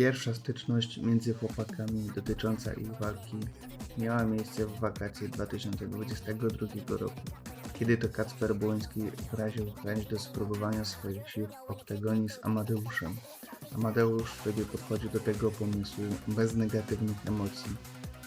Pierwsza styczność między chłopakami dotycząca ich walki miała miejsce w wakacje 2022 roku, kiedy to Kacper Błoński wyraził chęć do spróbowania swoich sił w oktagonie z Amadeuszem. Amadeusz wtedy podchodził do tego pomysłu bez negatywnych emocji.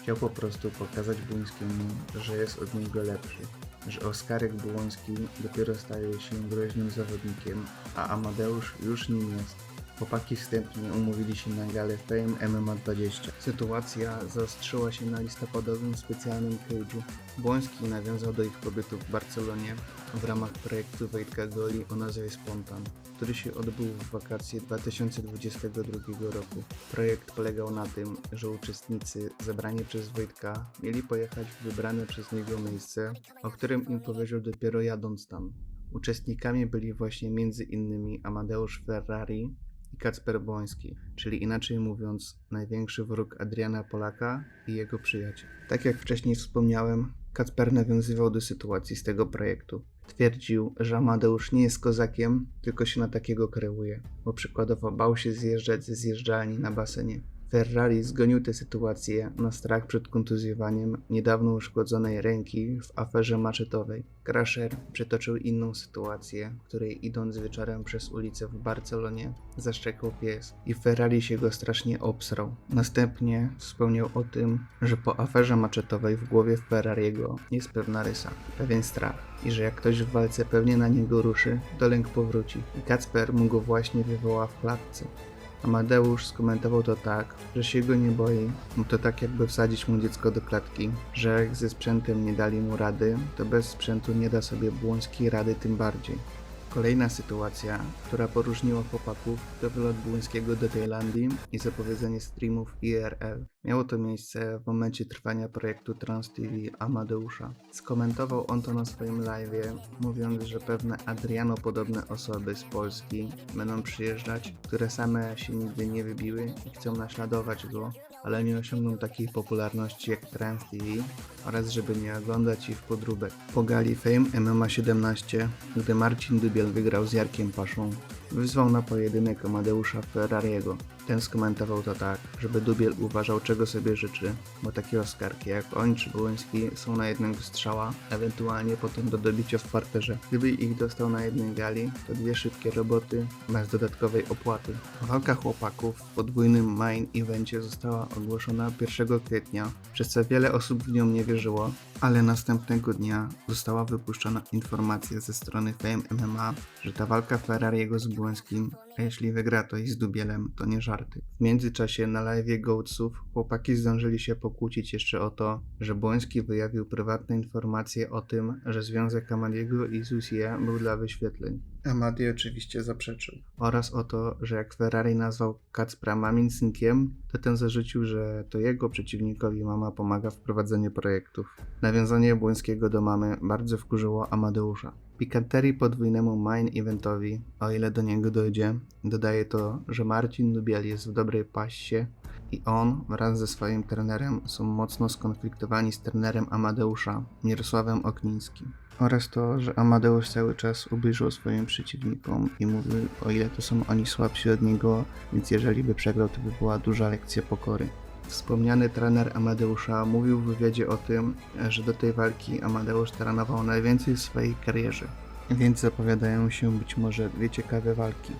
Chciał po prostu pokazać Błońskiemu, że jest od niego lepszy, że Oskarek Błoński dopiero staje się groźnym zawodnikiem, a Amadeusz już nim jest. Chłopaki wstępnie umówili się na galę Fame MMA 20. Sytuacja zaostrzyła się na listopadowym specjalnym cage'u. Błoński nawiązał do ich pobytu w Barcelonie w ramach projektu Wojtka Goli o nazwie Spontan, który się odbył w wakacje 2022 roku. Projekt polegał na tym, że uczestnicy zebrani przez Wojtka mieli pojechać w wybrane przez niego miejsce, o którym im powiedział dopiero jadąc tam. Uczestnikami byli właśnie innymi Amadeusz Ferrari i Kacper Błoński, czyli inaczej mówiąc największy wróg Adriana Polaka i jego przyjaciel. Tak jak wcześniej wspomniałem, Kacper nawiązywał do sytuacji z tego projektu. Twierdził, że Amadeusz nie jest kozakiem, tylko się na takiego kreuje, bo przykładowo bał się zjeżdżać ze zjeżdżalni na basenie. Ferrari zgonił tę sytuację na strach przed kontuzjowaniem niedawno uszkodzonej ręki w aferze maczetowej. Crusher przytoczył inną sytuację, w której idąc wieczorem przez ulicę w Barcelonie zaszczekał pies i Ferrari się go strasznie obsrał. Następnie wspomniał o tym, że po aferze maczetowej w głowie Ferrariego jest pewna rysa, pewien strach i że jak ktoś w walce pewnie na niego ruszy, to lęk powróci. I Kacper mu go właśnie wywoła w klatce. Amadeusz skomentował to tak, że się go nie boi, bo to tak jakby wsadzić mu dziecko do klatki, że jak ze sprzętem nie dali mu rady, to bez sprzętu nie da sobie Błoński rady tym bardziej. Kolejna sytuacja, która poróżniła chłopaków, to wylot Błońskiego do Tajlandii i zapowiedzenie streamów IRL. Miało to miejsce w momencie trwania projektu Trans TV Amadeusza. Skomentował on to na swoim live'ie, mówiąc, że pewne Adriano-podobne osoby z Polski będą przyjeżdżać, które same się nigdy nie wybiły i chcą naśladować go, ale nie osiągną takiej popularności jak Trans TV oraz żeby nie oglądać ich podróbek. Po gali Fame MMA 17, gdy Marcin Dubiel wygrał z Jarkiem Paszą, wyzwał na pojedynek Amadeusza Ferrariego. Ten skomentował to tak, żeby Dubiel uważał czego sobie życzy, bo takie oskarki jak on czy Błoński są na jednego strzała, ewentualnie potem do dobicia w parterze. Gdyby ich dostał na jednej gali, to dwie szybkie roboty bez dodatkowej opłaty. Walka chłopaków w podwójnym main evencie została ogłoszona 1 kwietnia, przez co wiele osób w nią nie wierzyło, ale następnego dnia została wypuszczona informacja ze strony Fame MMA, że ta walka Ferrariego z Błońskim, a jeśli wygra to i z Dubielem, to nie żarty. W międzyczasie na live Goatsów chłopaki zdążyli się pokłócić jeszcze o to, że Błoński wyjawił prywatne informacje o tym, że związek Amadiego i Zusie był dla wyświetleń. Amadi oczywiście zaprzeczył. Oraz o to, że jak Ferrari nazwał Kacpra mamin synkiem, to ten zarzucił, że to jego przeciwnikowi mama pomaga w prowadzeniu projektów. Nawiązanie Błońskiego do mamy bardzo wkurzyło Amadeusza. Pikanterii podwójnemu main eventowi, o ile do niego dojdzie, dodaje to, że Marcin Dubiel jest w dobrej paście i on wraz ze swoim trenerem są mocno skonfliktowani z trenerem Amadeusza, Mirosławem Oknińskim. Oraz to, że Amadeusz cały czas ubliżał swoim przeciwnikom i mówił, o ile to są oni słabsi od niego, więc jeżeli by przegrał, to by była duża lekcja pokory. Wspomniany trener Amadeusza mówił w wywiadzie o tym, że do tej walki Amadeusz trenował najwięcej w swojej karierze, więc zapowiadają się być może dwie ciekawe walki.